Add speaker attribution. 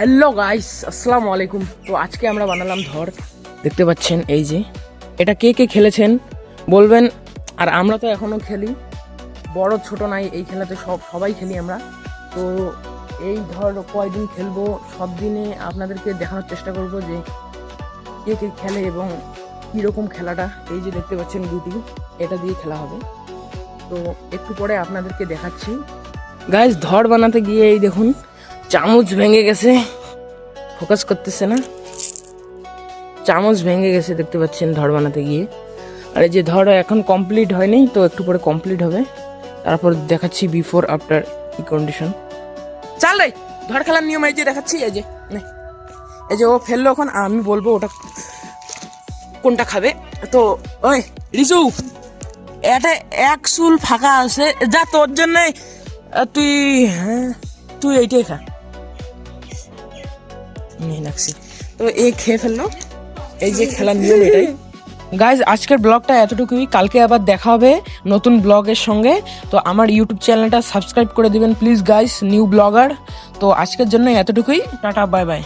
Speaker 1: Hello guys আসসালামু আলাইকুম তো আজকে আমরা বানালাম ধর। দেখতে পাচ্ছেন এই যে, এটা কে কে খেলেছেন? বলবেন। আর আমরা তো এখনও খেলি। বড়, ছোট নাই, এই খেলাতে সব সবাই খেলি আমরা। তো এই ধর কয়দিন খেলব, সব দিনে আপনাদেরকে দেখানোর চেষ্টা করব যে কে কে খেলে এবং কীরকম খেলাটা। এই যে দেখতে পাচ্ছেন গুটি, এটা দিয়ে খেলা হবে। তো একটু পরে আপনাদেরকে দেখাচ্ছি। গাইস ধর বানাতে গিয়ে এই দেখুন। চামচ ভেঙে গেছে। ফোকাস করতেছে না। চামচ ভেঙে গেছে, দেখতে পাচ্ছেন ধর বানাতে গিয়ে। আর এই যে ধর এখন কমপ্লিট হয়নি, তো একটু পরে কমপ্লিট হবে। তারপর দেখাচ্ছি বিফোর আফটার কি কন্ডিশন চাল রে, ধর খেলার নিয়ম এই যে দেখাচ্ছি, এই যে এই যে ও ফেলল এখন আমি বলব ওটা কোনটা খাবে। তো, ওই, রিজু, এটা এক চুল ফাঁকা আছে, যা তোর জন্য তুই হ্যাঁ তুই এইটাই খা। নিয়ে রাখছি। তো এ খেয়ে ফেলল। এই যে খেলার নিয়ম এটাই। গাইজ আজকের ব্লগটা এতটুকুই। কালকে আবার দেখা হবে নতুন ব্লগের সঙ্গে। তো আমার ইউটিউব চ্যানেলটা সাবস্ক্রাইব করে দিবেন প্লিজ গাইজ নিউ ব্লগার তো আজকের জন্য এতটুকুই। Tata bye bye